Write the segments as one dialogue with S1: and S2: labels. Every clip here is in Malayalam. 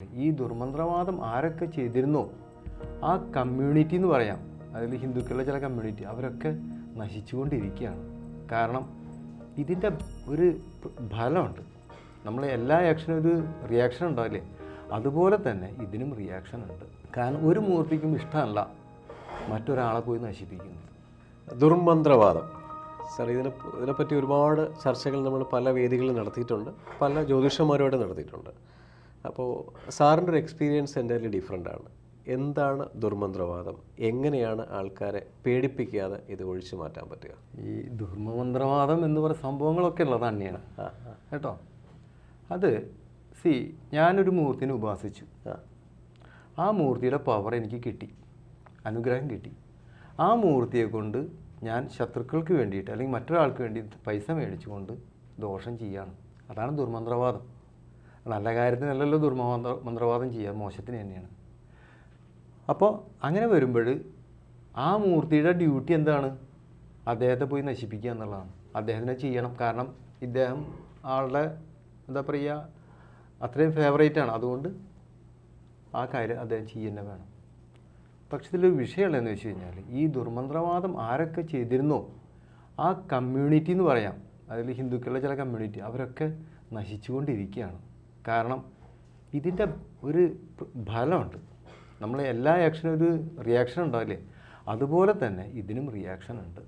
S1: ഈ ദുർമന്ത്രവാദം ആരൊക്കെ ചെയ്തിരുന്നോ ആ കമ്മ്യൂണിറ്റി എന്ന് പറയാം. അതിൽ ഹിന്ദുക്കളുടെ ചില കമ്മ്യൂണിറ്റി അവരൊക്കെ നശിച്ചുകൊണ്ടിരിക്കുകയാണ്. കാരണം ഇതിന്റെ ഒരു ഫലമുണ്ട് നമ്മൾ എല്ലാ ആക്ഷനും ഒരു റിയാക്ഷൻ ഉണ്ടാവില്ലേ? അതുപോലെ തന്നെ ഇതിനും റിയാക്ഷൻ ഉണ്ട്. കാരണം ഒരു മൂർത്തിക്കും ഇഷ്ടമല്ല മറ്റൊരാളെ പോയി നശിപ്പിക്കുന്നത്.
S2: ദുർമന്ത്രവാദം. സാർ ഇതിനെ ഇതിനെപ്പറ്റി ഒരുപാട് ചർച്ചകൾ നമ്മൾ പല വേദികളിൽ നടത്തിയിട്ടുണ്ട്. പല ജ്യോതിഷന്മാരുമായിട്ട് നടത്തിയിട്ടുണ്ട്. അപ്പോൾ സാറിന്റെ ഒരു എക്സ്പീരിയൻസ് എന്റെ ഡിഫറെന്റ് ആണ്. എന്താണ് ദുർമന്ത്രവാദം? എങ്ങനെയാണ് ആൾക്കാരെ പേടിപ്പിക്കാതെ ഇത് ഒഴിച്ചു മാറ്റാൻ പറ്റുക?
S1: ഈ ദുർമന്ത്രവാദം എന്ന് പറയുന്ന സംഭവങ്ങളൊക്കെ ഉള്ളത് തന്നെയാണ്. കേട്ടോ? അത് സി ഞാനൊരു മൂർത്തിനെ ഉപാസിച്ചു.
S2: ആ.
S1: ആ മൂർത്തിയുടെ പവർ എനിക്ക് കിട്ടി. അനുഗ്രഹം കിട്ടി. ആ മൂർത്തിയെ കൊണ്ട് ഞാൻ ശത്രുക്കൾക്ക് വേണ്ടിയിട്ട് അല്ലെങ്കിൽ മറ്റൊരാൾക്ക് വേണ്ടി പൈസ മേടിച്ചുകൊണ്ട് ദോഷം ചെയ്യാണ്. അതാണ് ദുർമന്ത്രവാദം. നല്ല കാര്യത്തിനല്ലല്ലോ ദുർമന്ത്ര മന്ത്രവാദം ചെയ്യുക. മോശത്തിന് തന്നെയാണ്. അപ്പോൾ അങ്ങനെ വരുമ്പോൾ ആ മൂർത്തിയുടെ ഡ്യൂട്ടി എന്താണ്? അദ്ദേഹത്തെ പോയി നശിപ്പിക്കുക എന്നുള്ളതാണ്. അദ്ദേഹത്തിനെ ചെയ്യണം. കാരണം ഇദ്ദേഹം ആളുടെ എന്താ പറയുക അത്രയും ഫേവറേറ്റ് ആണ്. അതുകൊണ്ട് ആ കാര്യം അദ്ദേഹം ചെയ്യുന്ന വേണം. പക്ഷെ ഇതിലൊരു വിഷയമുള്ളതെന്ന് വെച്ച് കഴിഞ്ഞാൽ ഈ ദുർമന്ത്രവാദം ആരൊക്കെ ചെയ്തിരുന്നോ ആ കമ്മ്യൂണിറ്റി എന്ന് പറയാം. അതിൽ ഹിന്ദുക്കളുടെ ചില കമ്മ്യൂണിറ്റി അവരൊക്കെ നശിച്ചുകൊണ്ടിരിക്കുകയാണ്. കാരണം ഇതിന്റെ ഒരു ഫലമുണ്ട്. നമ്മൾ എല്ലാ ആക്ഷനും ഒരു റിയാക്ഷൻ ഉണ്ടാവില്ലേ? അതുപോലെ തന്നെ ഇതിനും റിയാക്ഷൻ ഉണ്ട്.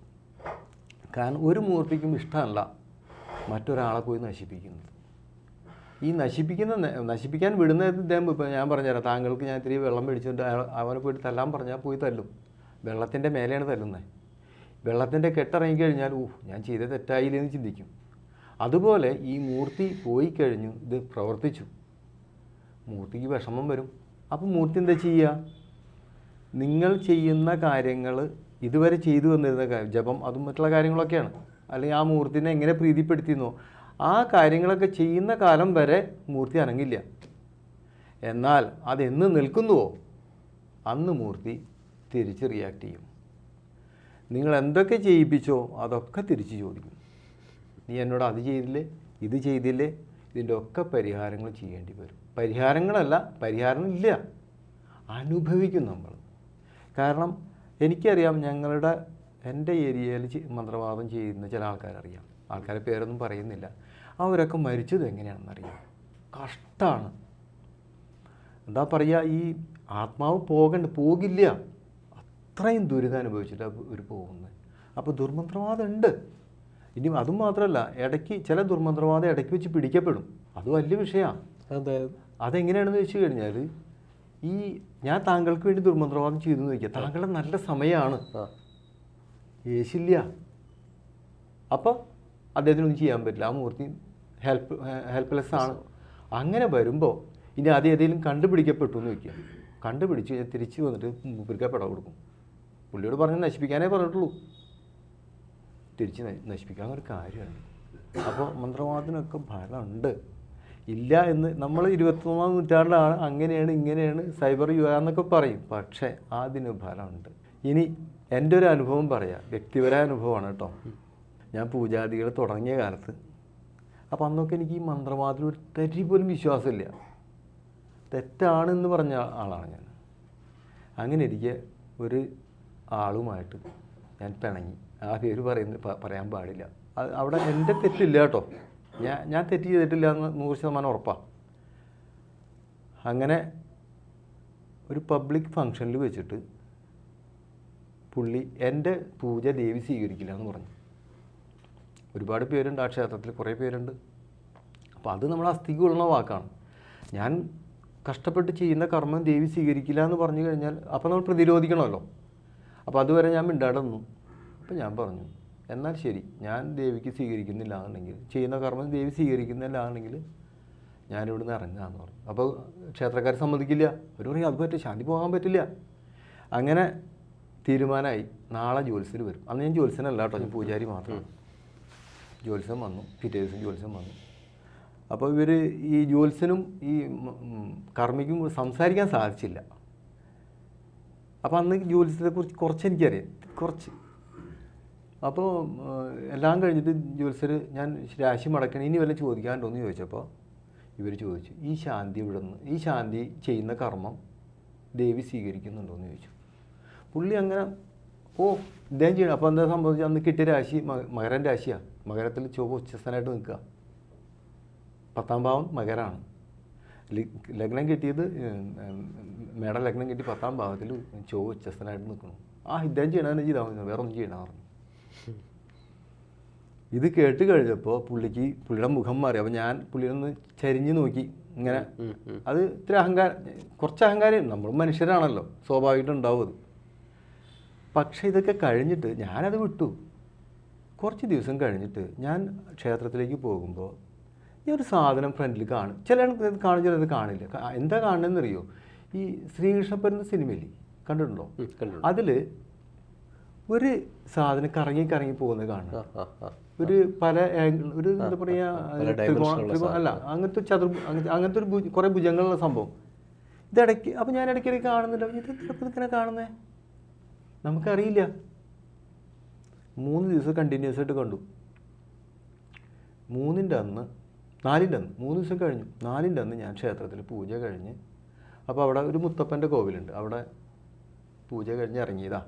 S1: കാരണം ഒരു മൂർത്തിക്കും ഇഷ്ടമല്ല മറ്റൊരാളെ പോയി നശിപ്പിക്കുന്നത്. ഈ നശിപ്പിക്കുന്ന നശിപ്പിക്കാൻ വിടുന്ന ഇദ്ദേഹം ഇപ്പോൾ ഞാൻ പറഞ്ഞുതരാം. താങ്കൾക്ക് ഞാൻ ഇത്തിരി വെള്ളം പിടിച്ചുകൊണ്ട് അവനെ പോയിട്ട് തല്ലാൻ പറഞ്ഞാൽ പോയി തല്ലും. വെള്ളത്തിന്റെ മേലെയാണ് തല്ലുന്നത്. വെള്ളത്തിന്റെ കെട്ടിറങ്ങി കഴിഞ്ഞാൽ ഊഹ് ഞാൻ ചെയ്ത തെറ്റായില്ലെന്ന് ചിന്തിക്കും. അതുപോലെ ഈ മൂർത്തി പോയി കഴിഞ്ഞു ഇത് പ്രവർത്തിച്ചു. മൂർത്തിക്ക് വിഷമം വരും. അപ്പോൾ മൂർത്തി എന്താ ചെയ്യുക നിങ്ങൾ ചെയ്യുന്ന കാര്യങ്ങൾ ഇതുവരെ ചെയ്തു വന്നിരുന്ന ജപം അതും മറ്റുള്ള കാര്യങ്ങളൊക്കെയാണ്. അല്ലെങ്കിൽ ആ മൂർത്തിനെ എങ്ങനെ പ്രീതിപ്പെടുത്തിയെന്നോ ആ കാര്യങ്ങളൊക്കെ ചെയ്യുന്ന കാലം വരെ മൂർത്തി അനങ്ങില്ല. എന്നാൽ അതെന്ന് നിൽക്കുന്നുവോ? അന്ന് മൂർത്തി തിരിച്ച് റിയാക്ട് ചെയ്യും. നിങ്ങൾ എന്തൊക്കെ ചെയ്യിപ്പിച്ചോ അതൊക്കെ തിരിച്ച് ചോദിക്കും. നീ എന്നോട് അത് ചെയ്തില്ലേ ഇത് ചെയ്തില്ലേ? ഇതിന്റെ ഒക്കെ പരിഹാരങ്ങൾ ചെയ്യേണ്ടി വരും. പരിഹാരങ്ങളല്ല പരിഹാരം ഇല്ല അനുഭവിക്കും നമ്മൾ. കാരണം എനിക്കറിയാം ഞങ്ങളുടെ എന്റെ ഏരിയയിൽ മന്ത്രവാദം ചെയ്യുന്ന ചില ആൾക്കാരറിയാം. ആൾക്കാരെ പേരൊന്നും പറയുന്നില്ല. അവരൊക്കെ മരിച്ചത് എങ്ങനെയാണെന്നറിയാം കഷ്ടമാണ് എന്താ പറയുക ഈ ആത്മാവ് പോകണ്ട പോകില്ല. അത്രയും ദുരിതം അനുഭവിച്ചിട്ട് ഒരു പോകുന്നത്. അപ്പോൾ ദുർമന്ത്രവാദം ഉണ്ട് ഇനി അതും മാത്രമല്ല ഇടയ്ക്ക് ചില ദുർമന്ത്രവാദം ഇടയ്ക്ക് വെച്ച് പിടിക്കപ്പെടും. അത് വലിയ വിഷയമാണ്. അതെങ്ങനെയാണെന്ന് വെച്ച് കഴിഞ്ഞാൽ ഈ ഞാൻ താങ്കൾക്ക് വേണ്ടി ദുർമന്ത്രവാദം ചെയ്തു നോക്കിയാൽ താങ്കളുടെ നല്ല സമയമാണ്.
S2: ഏശില്ല
S1: യേശില്ല അപ്പോൾ അദ്ദേഹത്തിനൊന്നും ചെയ്യാൻ പറ്റില്ല. ആ മൂർത്തി ഹെൽപ്പ് ഹെൽപ്ലെസ് ആണ്. അങ്ങനെ വരുമ്പോൾ ഇനി അത് ഏതെങ്കിലും കണ്ടുപിടിക്കപ്പെട്ടു എന്ന് വയ്ക്കുക കണ്ടുപിടിച്ച് കഴിഞ്ഞാൽ തിരിച്ച് വന്നിട്ട് മൂപ്പരിക്ക പട കൊടുക്കും. പുള്ളിയോട് പറഞ്ഞ് നശിപ്പിക്കാനേ പറഞ്ഞിട്ടുള്ളൂ. തിരിച്ച് നശിപ്പിക്കുക അതൊരു കാര്യമാണ്. അപ്പോൾ മന്ത്രവാദത്തിനൊക്കെ ഫലമുണ്ട്. ഇല്ല എന്ന് നമ്മൾ ഇരുപത്തൊന്നാം നൂറ്റാണ്ടിലാണ് അങ്ങനെയാണ് ഇങ്ങനെയാണ് സൈബർ യുഗ എന്നൊക്കെ പറയും. പക്ഷേ അതിന് ഫലമുണ്ട്. ഇനി എന്റെ ഒരു അനുഭവം പറയാം. വ്യക്തിപരമായ അനുഭവമാണ് കേട്ടോ. ഞാൻ പൂജാദികൾ തുടങ്ങിയ കാലത്ത്. അപ്പോൾ അന്നൊക്കെ എനിക്ക് ഈ മന്ത്രവാദത്തിൽ ഒരു തരി പോലും വിശ്വാസമില്ല. തെറ്റാണെന്ന് പറഞ്ഞ ആളാണ് ഞാൻ. അങ്ങനെ ഇരിക്കെ ഒരു ആളുമായിട്ട് ഞാൻ പിണങ്ങി. ആ പേര് പറയുന്നത് പറയാൻ പാടില്ല. അത് അവിടെ എന്റെ തെറ്റില്ല കേട്ടോ. ഞാൻ ഞാൻ തെറ്റ് ചെയ്തിട്ടില്ല എന്ന് നൂറ് ശതമാനം ഉറപ്പാണ് അങ്ങനെ ഒരു പബ്ലിക് ഫങ്ഷനിൽ വെച്ചിട്ട് പുള്ളി എന്റെ പൂജ ദേവി സ്വീകരിക്കില്ല എന്ന് പറഞ്ഞു. ഒരുപാട് പേരുണ്ട് ആ ക്ഷേത്രത്തിൽ കുറേ പേരുണ്ട്. അപ്പോൾ അത് നമ്മൾ അസ്ഥിക്ക് കൊള്ളുന്ന വാക്കാണ്. ഞാൻ കഷ്ടപ്പെട്ട് ചെയ്യുന്ന കർമ്മം ദേവി സ്വീകരിക്കില്ല എന്ന് പറഞ്ഞു കഴിഞ്ഞാൽ അപ്പോൾ നമ്മൾ പ്രതിരോധിക്കണമല്ലോ. അപ്പോൾ അതുവരെ ഞാൻ മിണ്ടാടെ അപ്പോൾ ഞാൻ പറഞ്ഞു എന്നാൽ ശരി ഞാൻ ദേവിക്ക് സ്വീകരിക്കുന്നില്ല എന്നുണ്ടെങ്കിൽ ചെയ്യുന്ന കർമ്മം ദേവി സ്വീകരിക്കുന്നില്ല എന്നുണ്ടെങ്കിൽ നിന്ന് ഇറങ്ങാന്ന് പറഞ്ഞു. അപ്പോൾ ക്ഷേത്രക്കാർ സമ്മതിക്കില്ല. അവർ പറയും അത് പറ്റില്ല ശാന്തി പോകാൻ പറ്റില്ല. അങ്ങനെ തീരുമാനമായി. നാളെ ജ്യോത്സ്യന് വരും. അന്ന് ഞാൻ ജ്യോത്സ്യനല്ല കേട്ടോ ഞാൻ പൂജാരി മാത്രമാണ്. ജ്യോത്സ്യം വന്നു പിറ്റേ ദിവസം ജ്യോത്സ്യം വന്നു. അപ്പോൾ ഇവർ ഈ ജ്യോത്സ്യനും ഈ കർമ്മിക്കും സംസാരിക്കാൻ സാധിച്ചില്ല. അപ്പോൾ അന്ന് ജ്യോത്സ്യത്തെക്കുറിച്ച് കുറച്ച് എനിക്കറിയാം. കുറച്ച് അപ്പോൾ എല്ലാം കഴിഞ്ഞിട്ട് ജ്യോത്സ്യർ ഞാൻ രാശി മടക്കണം ഇനി വല്ല ചോദിക്കാനുണ്ടോ എന്ന് ചോദിച്ചപ്പോൾ ഇവർ ചോദിച്ചു ഈ ശാന്തി ഇവിടെ നിന്ന് ഈ ശാന്തി ചെയ്യുന്ന കർമ്മം ദേവി സ്വീകരിക്കുന്നുണ്ടോ? എന്ന് ചോദിച്ചു. പുള്ളി അങ്ങനെ ഓ ഇദ്ദേഹം ചെയ്യണം. അപ്പോൾ എന്താ സംഭവിച്ചത് അന്ന് കിട്ടിയ രാശി മകരൻ രാശിയാണ് മകരത്തിൽ ചുവ ഉച്ചസ്ഥനായിട്ട് നിൽക്കുക. പത്താം ഭാവം മകരാണ്. ലഗ്നം കിട്ടിയത് മേടം ലഗ്നം കിട്ടി പത്താം ഭാവത്തിൽ ചുവ ഉച്ചസ്ഥനായിട്ട് നിൽക്കണം ആ ഇദ്ദേഹം ചെയ്യണമെന്ന് ചെയ്താൽ മതി. വേറെ ഒന്നും ചെയ്യണമെന്ന് പറഞ്ഞു. ഇത് കേട്ട് കഴിഞ്ഞപ്പോൾ പുള്ളിക്ക് പുള്ളിയുടെ മുഖം മാറി. അപ്പോൾ ഞാൻ പുള്ളിയൊന്ന് ചരിഞ്ഞ് നോക്കി. ഇങ്ങനെ അത് ഇത്തിരി അഹങ്കാരം കുറച്ച് അഹങ്കാരം. നമ്മൾ മനുഷ്യരാണല്ലോ. സ്വാഭാവികമായിട്ടും ഉണ്ടാവും അത്. പക്ഷേ ഇതൊക്കെ കഴിഞ്ഞിട്ട് ഞാനത് വിട്ടു. കുറച്ച് ദിവസം കഴിഞ്ഞിട്ട് ഞാൻ ക്ഷേത്രത്തിലേക്ക് പോകുമ്പോൾ ഈ ഒരു സാധനം ഫ്രണ്ടിൽ കാണും. ചില കാണും ചിലത് കാണില്ല. എന്താ കാണണമെന്നറിയോ ഈ സിനിമയില്ലേ? കണ്ടിട്ടുണ്ടോ?
S2: ഉം, കണ്ടിട്ടുണ്ട്.
S1: അതിൽ ഒരു സാധനം കറങ്ങി കറങ്ങി പോകുന്നത് കാണും. ഒരു പല ഒരു എന്താ പറയുക അല്ല അങ്ങനത്തെ ചതുർ അങ്ങനത്തെ ഒരു കുറേ ഭുജങ്ങളുള്ള സംഭവം. ഇതിടയ്ക്ക് അപ്പം ഞാൻ ഇടയ്ക്കിടയ്ക്ക് കാണുന്നില്ല ഇത് ചിലപ്പോൾ ഇങ്ങനെ കാണുന്നേ? നമുക്കറിയില്ല. മൂന്ന് ദിവസം കണ്ടിന്യൂസ് ആയിട്ട് കണ്ടു. മൂന്നിന്റെ അന്ന് നാലിന്റെ അന്ന് മൂന്ന് ദിവസം കഴിഞ്ഞു. നാലിന്റെ അന്ന് ഞാൻ ക്ഷേത്രത്തിൽ പൂജ കഴിഞ്ഞ് അപ്പോൾ അവിടെ ഒരു മുത്തപ്പന്റെ കോവിലുണ്ട്. അവിടെ പൂജ കഴിഞ്ഞ് ഇറങ്ങിയതാ.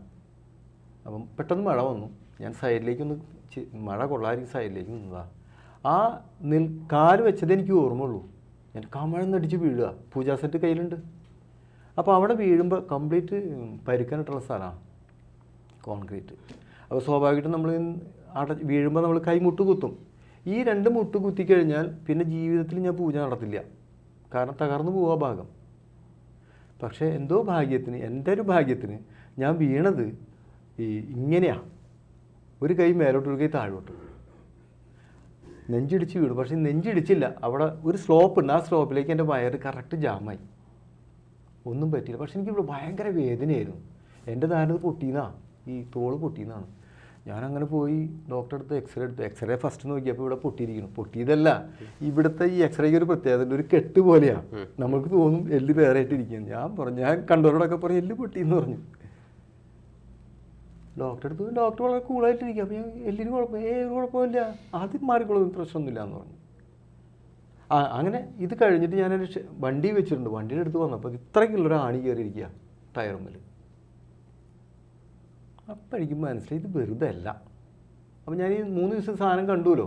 S1: അപ്പം പെട്ടെന്ന് മഴ വന്നു. ഞാൻ സൈഡിലേക്കൊന്ന് മഴ കൊള്ളാതിരിക്കും സൈഡിലേക്ക് നിന്നതാ. ആ നിൽ കാൽ വെച്ചത് എനിക്ക് ഓർമ്മയുള്ളൂ. ഞാൻ കമഴ്ന്നടിച്ച് വീഴുക. പൂജാ സെറ്റ് കയ്യിലുണ്ട്. അപ്പോൾ അവിടെ വീഴുമ്പോൾ കംപ്ലീറ്റ് പരുക്കനിട്ടുള്ള സ്ഥലമാണ്. കോൺക്രീറ്റ്. അപ്പോൾ സ്വാഭാവികമായിട്ടും നമ്മൾ അട വീഴുമ്പോൾ നമ്മൾ കൈ മുട്ട് കുത്തും ഈ രണ്ട് മുട്ട് കുത്തി കഴിഞ്ഞാൽ പിന്നെ ജീവിതത്തിൽ ഞാൻ പൂജ നടത്തില്ല. കാരണം തകർന്നു പോവാ ഭാഗം. പക്ഷേ എന്തോ ഭാഗ്യത്തിന് എന്റെ ഒരു ഭാഗ്യത്തിന് ഞാൻ വീണത് ഈ ഇങ്ങനെയാണ് ഒരു കൈ മേലോട്ട് ഒരു കൈ താഴോട്ട്. നെഞ്ചിടിച്ച് വീണു. പക്ഷേ നെഞ്ചിടിച്ചില്ല. അവിടെ ഒരു സ്ലോപ്പ് ഉണ്ട്. ആ സ്ലോപ്പിലേക്ക് എന്റെ വയറ് കറക്റ്റ് ജാമായി ഒന്നും പറ്റിയില്ല. പക്ഷെ എനിക്ക് ഇവിടെ ഭയങ്കര വേദനയായിരുന്നു. എന്റെ താരത് പൊട്ടിയെന്നാ. ഈ തോൾ പൊട്ടിയെന്നാണ്. ഞാനങ്ങനെ പോയി ഡോക്ടറെ അടുത്ത് എക്സ്റേ എടുത്തു എക്സ്റേ ഫസ്റ്റ് നോക്കിയപ്പോൾ ഇവിടെ പൊട്ടിയിരിക്കുന്നു. പൊട്ടിയതല്ല. ഇവിടുത്തെ ഈ എക്സ്റേക്ക് ഒരു പ്രത്യേകത ഒരു കെട്ട് പോലെയാണ് നമുക്ക് തോന്നും എല്ല് വേറെ ആയിട്ടിരിക്കുന്നു ഞാൻ പറഞ്ഞു ഞാൻ കണ്ടവരോടൊക്കെ പറഞ്ഞു എല്ല് പൊട്ടിയെന്ന് പറഞ്ഞു. ഡോക്ടറെ അടുത്ത് ഡോക്ടർ വളരെ കൂളായിട്ടിരിക്കുക അപ്പോൾ ഞാൻ എല്ലിന് കുഴപ്പം ഏ ഒരു കുഴപ്പമില്ല. ആദ്യം മാറിക്കൊള്ളും പ്രശ്നമൊന്നുമില്ല എന്ന് പറഞ്ഞു. ആ അങ്ങനെ ഇത് കഴിഞ്ഞിട്ട് ഞാൻ ഒരു വണ്ടി വെച്ചിട്ടുണ്ട്. വണ്ടിയുടെ അടുത്ത് വന്നപ്പോൾ ഇത്രയ്ക്കുള്ളൊരു ആണി കയറിയിരിക്കുക ടയറുമ്മിൽ അപ്പോൾ എനിക്ക് മനസ്സിലായി ഇത് വെറുതെ അല്ല അപ്പം ഞാൻ ഈ മൂന്ന് ദിവസം സാധനം കണ്ടുവല്ലോ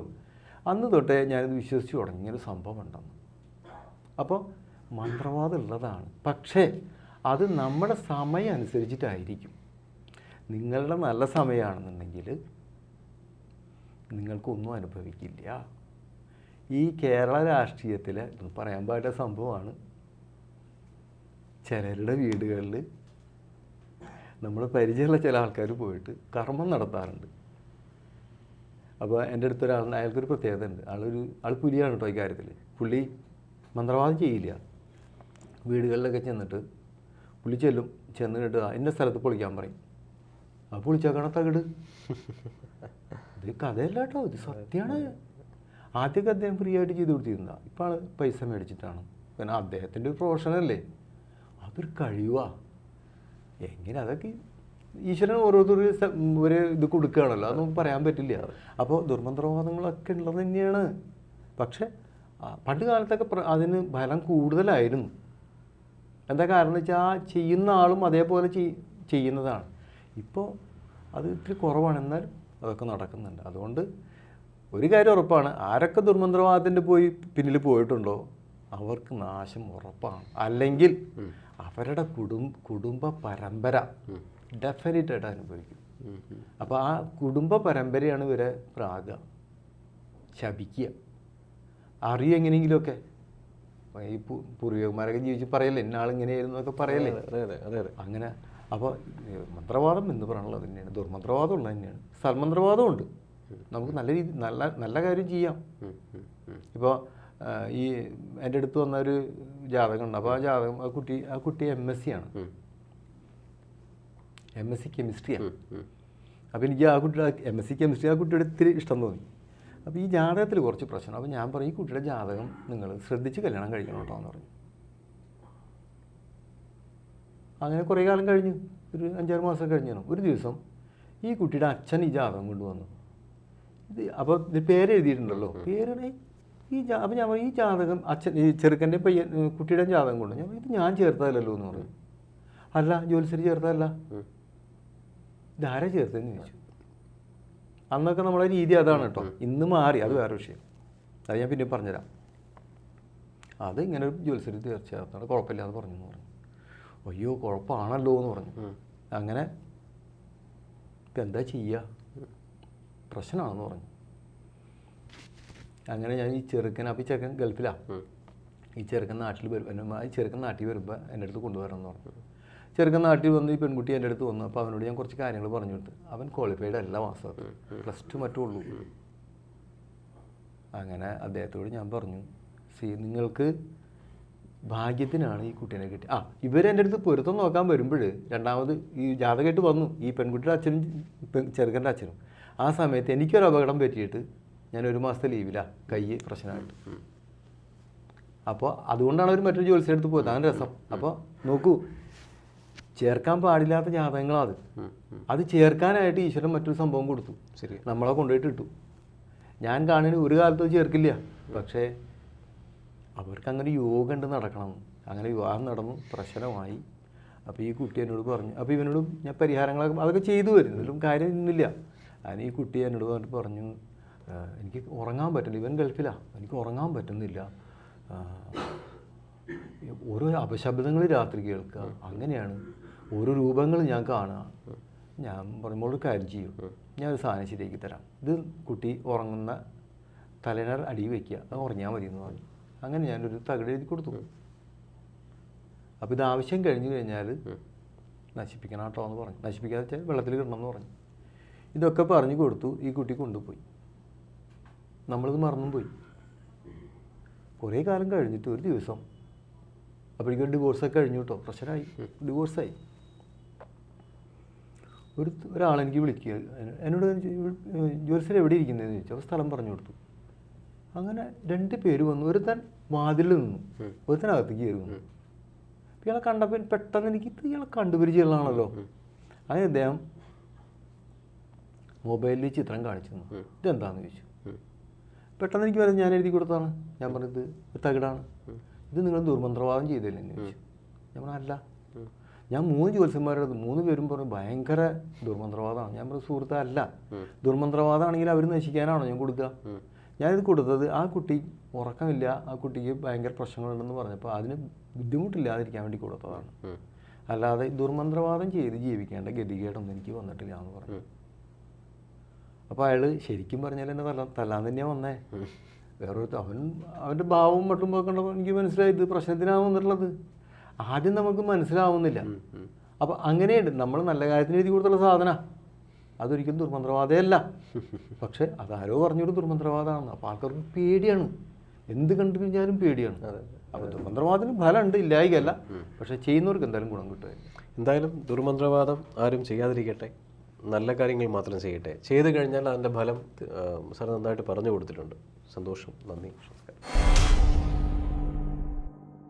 S1: അന്ന് തൊട്ടേ ഞാനിത് വിശ്വസിച്ച് തുടങ്ങി ഇങ്ങനെ സംഭവം ഉണ്ടെന്ന്. അപ്പോൾ മന്ത്രവാദം ഉള്ളതാണ്. പക്ഷേ അത് നമ്മുടെ സമയം അനുസരിച്ചിട്ടായിരിക്കും. നിങ്ങളുടെ നല്ല സമയമാണെന്നുണ്ടെങ്കിൽ നിങ്ങൾക്കൊന്നും അനുഭവിക്കില്ല. ഈ കേരള രാഷ്ട്രീയത്തിൽ ഇത് പറയാൻ പാടിയ സംഭവമാണ്. ചിലരുടെ വീടുകളിൽ നമ്മൾ പരിചയമുള്ള ചില ആൾക്കാർ പോയിട്ട് കർമ്മം നടത്താറുണ്ട്. അപ്പോൾ എന്റെ അടുത്ത് അയാൾക്കൊരു പ്രത്യേകത ഉണ്ട്. ആളൊരു ആൾ പുലിയാണ് കേട്ടോ ഈ കാര്യത്തിൽ പുള്ളി മന്ത്രവാദം ചെയ്യില്ല. വീടുകളിലൊക്കെ ചെന്നിട്ട് പുള്ളി ചെല്ലും ചെന്ന് കേട്ട് ഇന്ന സ്ഥലത്ത് പൊളിക്കാൻ പറയും. ആ പൊളിച്ചേക്കണ തകിട് ഇത് കഥയല്ല കേട്ടോ ഇത് സത്യമാണ് ആദ്യമൊക്കെ അദ്ദേഹം ഫ്രീ ആയിട്ട് ചെയ്ത് കൊടുത്തിരുന്ന ഇപ്പം ആൾ പൈസ മേടിച്ചിട്ടാണ്. പിന്നെ അദ്ദേഹത്തിന്റെ ഒരു പ്രൊഫഷനല്ലേ അതൊരു കഴിവാ. എങ്ങനെ അതൊക്കെ ഈശ്വരൻ ഓരോരുത്തർ ഒരു ഇത് കൊടുക്കുകയാണല്ലോ അത് പറയാൻ പറ്റില്ല. അപ്പോൾ ദുർമന്ത്രവാദങ്ങളൊക്കെ ഉള്ളത് തന്നെയാണ്. പക്ഷെ പണ്ട് കാലത്തൊക്കെ അതിന് ഫലം കൂടുതലായിരുന്നു. എന്താ കാരണം വെച്ചാൽ ആ ചെയ്യുന്ന ആളും അതേപോലെ ചെയ്- ചെയ്യുന്നതാണ്. ഇപ്പോൾ അത് ഇത്തിരി കുറവാണ്. എന്നാൽ അതൊക്കെ നടക്കുന്നുണ്ട്. അതുകൊണ്ട് ഒരു കാര്യം ഉറപ്പാണ്. ആരൊക്കെ ദുർമന്ത്രവാദത്തിന്റെ പോയി പിന്നിൽ പോയിട്ടുണ്ടോ അവർക്ക് നാശം ഉറപ്പാണ്. അല്ലെങ്കിൽ അവരുടെ കുടുംബ കുടുംബ പരമ്പര ഡെഫിനറ്റ് ആയിട്ട് അനുഭവിക്കും. അപ്പോൾ ആ കുടുംബ പരമ്പരയാണ് ഇവരെ പ്രാഗ ശപിക്കുക. അറിയും എങ്ങനെയെങ്കിലുമൊക്കെ. ഈ പൂർവികന്മാരൊക്കെ ജീവിച്ച് പറയല്ലേ ഇന്നാളിങ്ങനെയായിരുന്നു എന്നൊക്കെ പറയല്ലേ? അങ്ങനെ അപ്പോൾ മന്ത്രവാദം എന്ന് പറയാനുള്ളത് തന്നെയാണ്. ദുർമന്ത്രവാദം ഉള്ളത് തന്നെയാണ്. സൽമന്ത്രവാദം ഉണ്ട്. നമുക്ക് നല്ല രീതി നല്ല നല്ല കാര്യം ചെയ്യാം. ഇപ്പോൾ ഈ എന്റെ അടുത്ത് വന്ന ഒരു ജാതകം ഉണ്ട് അപ്പോൾ ആ ജാതകം ആ കുട്ടി ആ കുട്ടി എം എസ് സി ആണ്. എം എസ് സി കെമിസ്ട്രിയാണ്. അപ്പോൾ എനിക്ക് ആ കുട്ടിയുടെ എം എസ് സി കെമിസ്ട്രി ആ കുട്ടിയുടെ ഇത്തിരി ഇഷ്ടം തോന്നി. അപ്പോൾ ഈ ജാതകത്തിൽ കുറച്ച് പ്രശ്നം അപ്പോൾ ഞാൻ പറയും ഈ കുട്ടിയുടെ ജാതകം നിങ്ങൾ ശ്രദ്ധിച്ച് കല്യാണം കഴിക്കണം കേട്ടോ എന്ന് പറഞ്ഞു. അങ്ങനെ കുറേ കാലം കഴിഞ്ഞു. ഒരു അഞ്ചാറ് മാസം കഴിഞ്ഞാണ് ഒരു ദിവസം ഈ കുട്ടിയുടെ അച്ഛൻ ഈ ജാതകം കൊണ്ടുവന്നു. ഇത് അപ്പോൾ ഇത് പേര് എഴുതിയിട്ടുണ്ടല്ലോ. പേര് ഈ ജാ അപ്പം ഞാൻ ഈ ജാതകം അച്ഛൻ ഈ ചെറുക്കന്റെ പയ്യൻ കുട്ടിയുടെ ജാതകം കൊണ്ടു ഞാൻ ഇത് ഞാൻ ചേർത്തതല്ലോ എന്ന് പറഞ്ഞു. അല്ല ജോലിസരി ചേർത്തതല്ല. ഇതാരാ ചേർത്തതെന്ന് ചോദിച്ചു. അന്നൊക്കെ നമ്മളെ രീതി അതാണ് കേട്ടോ. ഇന്ന് മാറി. അത് വേറെ വിഷയം. അത് ഞാൻ പിന്നെ പറഞ്ഞുതരാം. അത് ഇങ്ങനെ ഒരു ജോലിസരി തീർച്ചയായിട്ടും കുഴപ്പമില്ല എന്ന് പറഞ്ഞു എന്ന് പറഞ്ഞു. അയ്യോ കുഴപ്പമാണല്ലോ എന്ന് പറഞ്ഞു. അങ്ങനെ ഇപ്പം എന്താ ചെയ്യുക പ്രശ്നമാണെന്ന് പറഞ്ഞു. അങ്ങനെ ഞാൻ ഈ ചെറുക്കൻ അപ്പം ഈ ചെറുക്കൻ ഗൾഫിലാണ് ഈ ചെറുക്കൻ നാട്ടിൽ വരും. എന്നെ ഈ ചെറുക്കൻ നാട്ടിൽ വരുമ്പോൾ എന്റെ അടുത്ത് കൊണ്ടുവരണം എന്ന് പറഞ്ഞു. ചെറുക്കൻ നാട്ടിൽ വന്ന് ഈ പെൺകുട്ടി എന്റെ അടുത്ത് വന്നു. അപ്പോൾ അവനോട് ഞാൻ കുറച്ച് കാര്യങ്ങൾ പറഞ്ഞു കൊടുത്തു. അവൻ ക്വാളിഫൈഡ് അല്ല മാസം പ്ലസ് ടു മറ്റേ ഉള്ളൂ. അങ്ങനെ അദ്ദേഹത്തോട് ഞാൻ പറഞ്ഞു സി നിങ്ങൾക്ക് ഭാഗ്യത്തിനാണ് ഈ കുട്ടീനെ കിട്ടി ആ ഇവരെന്റെ അടുത്ത് പൊരുത്തം നോക്കാൻ വരുമ്പോൾ രണ്ടാമത് ഈ ജാതകമായിട്ട് വന്നു. ഈ പെൺകുട്ടിയുടെ അച്ഛനും പെൺ- ചെറുക്കന്റെ അച്ഛനും. ആ സമയത്ത് എനിക്കൊരു അപകടം പറ്റിയിട്ട് ഞാൻ ഒരു മാസത്തെ ലീവിലാണ് കൈ പ്രശ്നമായിട്ട്. അപ്പോൾ അതുകൊണ്ടാണ് അവർ മറ്റൊരു ജോലിസിന്റെ അടുത്ത് പോയത്. അതാണ് രസം. അപ്പോൾ നോക്കൂ ചേർക്കാൻ പാടില്ലാത്ത ജാതകങ്ങളാണ് അത് അത് ചേർക്കാനായിട്ട് ഈശ്വരൻ മറ്റൊരു സംഭവം കൊടുത്തു.
S2: ശരി
S1: നമ്മളെ കൊണ്ടുപോയിട്ട് ഇട്ടു. ഞാൻ കാണുന്ന ഒരു കാലത്തും ചേർക്കില്ല. പക്ഷേ അവർക്ക് അങ്ങനെ യോഗ ഉണ്ട് നടക്കണം. അങ്ങനെ വിവാഹം നടന്നു. പ്രശ്നമായി. അപ്പോൾ ഈ കുട്ടി എന്നോട് പറഞ്ഞു അപ്പോൾ ഇവനോടും ഞാൻ പരിഹാരങ്ങളൊക്കെ അതൊക്കെ ചെയ്തു വരും ഇതിലും ഇന്നില്ല. അതിന് ഈ കുട്ടി എന്നോട് പറഞ്ഞിട്ട് പറഞ്ഞു എനിക്ക് ഉറങ്ങാൻ പറ്റുന്നില്ല. ഇവൻ ഗൾഫിലാണ് എനിക്ക് ഉറങ്ങാൻ പറ്റുന്നില്ല. ഓരോ അപശബ്ദങ്ങൾ രാത്രി കേൾക്കുക. അങ്ങനെയാണ്. ഓരോ രൂപങ്ങൾ ഞാൻ കാണുക. ഞാൻ പറയുമ്പോൾ കാര്യം ചെയ്യും. ഞാൻ ഒരു സാധനം ശരിയാക്കി തരാം. ഇത് കുട്ടി ഉറങ്ങുന്ന തലേണ അടി വയ്ക്കുക അത് ഉറങ്ങിയാൽ മതി എന്ന് പറഞ്ഞു. അങ്ങനെ ഞാനൊരു തകിട് എഴുതി കൊടുത്തു. അപ്പോൾ ഇത് ആവശ്യം കഴിഞ്ഞു കഴിഞ്ഞാൽ നശിപ്പിക്കണം കേട്ടോ എന്ന് പറഞ്ഞു. നശിപ്പിക്കാതെ വെച്ചാൽ വെള്ളത്തിൽ കിടണം എന്ന് പറഞ്ഞു. ഇതൊക്കെ പറഞ്ഞു കൊടുത്തു. ഈ കുട്ടി കൊണ്ടുപോയി. നമ്മളിത് മറന്നും പോയി. കുറേ കാലം കഴിഞ്ഞിട്ട് ഒരു ദിവസം. അപ്പോഴേക്കും ഡിവോഴ്സൊക്കെ കഴിഞ്ഞു കേട്ടോ പ്രഷറായി. ഡിവോഴ്സായി ഒരു ഒരാളെനിക്ക് വിളിക്കുക എന്നോട് ജോലിസർ എവിടെ ഇരിക്കുന്നതെന്ന് ചോദിച്ചു. അപ്പോൾ സ്ഥലം പറഞ്ഞു കൊടുത്തു. അങ്ങനെ രണ്ട് പേര് വന്നു. ഒരുത്തൻ വാതിലിൽ നിന്നു. ഒരുത്തൻ കയറുന്നു കയറി ഇയാളെ കണ്ടപ്പോൾ പെട്ടെന്ന് എനിക്ക് ഇത് ഇയാളെ കണ്ടുപരിചയമുള്ളതാണല്ലോ അങ്ങനെ അദ്ദേഹം മൊബൈലിൽ ചിത്രം കാണിച്ചു തന്നു. ഇതെന്താന്ന് ചോദിച്ചു. പെട്ടെന്ന് എനിക്ക് പറഞ്ഞു ഞാൻ എഴുതി കൊടുത്താണ് ഞാൻ പറഞ്ഞത് തകിടാണ് ഇത് നിങ്ങൾ ദുർമന്ത്രവാദം ചെയ്തില്ലേ എന്ന് ചോദിച്ചു. ഞാൻ പറഞ്ഞു അല്ല. ഞാൻ മൂന്ന് ജ്യോത്സ്യന്മാരുടെ മൂന്ന് പേരും പറഞ്ഞു ഭയങ്കര ദുർമന്ത്രവാദമാണ്. ഞാൻ പറഞ്ഞു സുഹൃത്ത് അല്ല ദുർമന്ത്രവാദമാണെങ്കിൽ അവർ നശിക്കാനാണോ ഞാൻ കൊടുക്കുക? ഞാനിത് കൊടുത്തത് ആ കുട്ടി ഉറക്കമില്ല ആ കുട്ടിക്ക് ഭയങ്കര പ്രശ്നങ്ങളുണ്ടെന്ന് പറഞ്ഞപ്പോൾ അതിന് ബുദ്ധിമുട്ടില്ലാതിരിക്കാൻ വേണ്ടി കൊടുത്തതാണ്. അല്ലാതെ ദുർമന്ത്രവാദം ചെയ്ത് ജീവിക്കേണ്ട ഗതികേടൊന്നും എനിക്ക് വന്നിട്ടില്ല എന്ന് പറഞ്ഞു. അപ്പോൾ അയാൾ ശരിക്കും പറഞ്ഞാൽ എന്നെ തല്ല തല്ലാൻ തന്നെയാണ് വന്നേ വേറൊരു അവൻ അവന്റെ ഭാവവും മറ്റും കണ്ടപ്പോൾ എനിക്ക് മനസ്സിലായി ഇത് പ്രശ്നത്തിനാണ് വന്നിട്ടുള്ളത്. ആദ്യം നമുക്ക് മനസ്സിലാവുന്നില്ല. അപ്പോൾ അങ്ങനെയുണ്ട്. നമ്മൾ നല്ല കാര്യത്തിന് എഴുതി കൊടുത്തുള്ള സാധന. അതൊരിക്കലും ദുർമന്ത്രവാദമല്ല പക്ഷേ അതാരോ പറഞ്ഞൊരു ദുർമന്ത്രവാദമാണ്. അപ്പോൾ ആൾക്കാർക്ക് പേടിയാണ്. എന്ത് കണ്ടു കഴിഞ്ഞാലും പേടിയാണ് അപ്പോൾ ദുർമന്ത്രവാദത്തിന് ഫലമുണ്ട് ഇല്ലായികല്ല പക്ഷേ ചെയ്യുന്നവർക്ക് എന്തായാലും ഗുണം കിട്ടുമായിരിക്കും
S2: എന്തായാലും ദുർമന്ത്രവാദം ആരും ചെയ്യാതിരിക്കട്ടെ. നല്ല കാര്യങ്ങൾ മാത്രം ചെയ്യട്ടെ. ചെയ്തു കഴിഞ്ഞാൽ അതിന്റെ ഫലം സാർ നന്നായിട്ട് പറഞ്ഞു കൊടുത്തിട്ടുണ്ട്. സന്തോഷം. നന്ദി. നമസ്കാരം.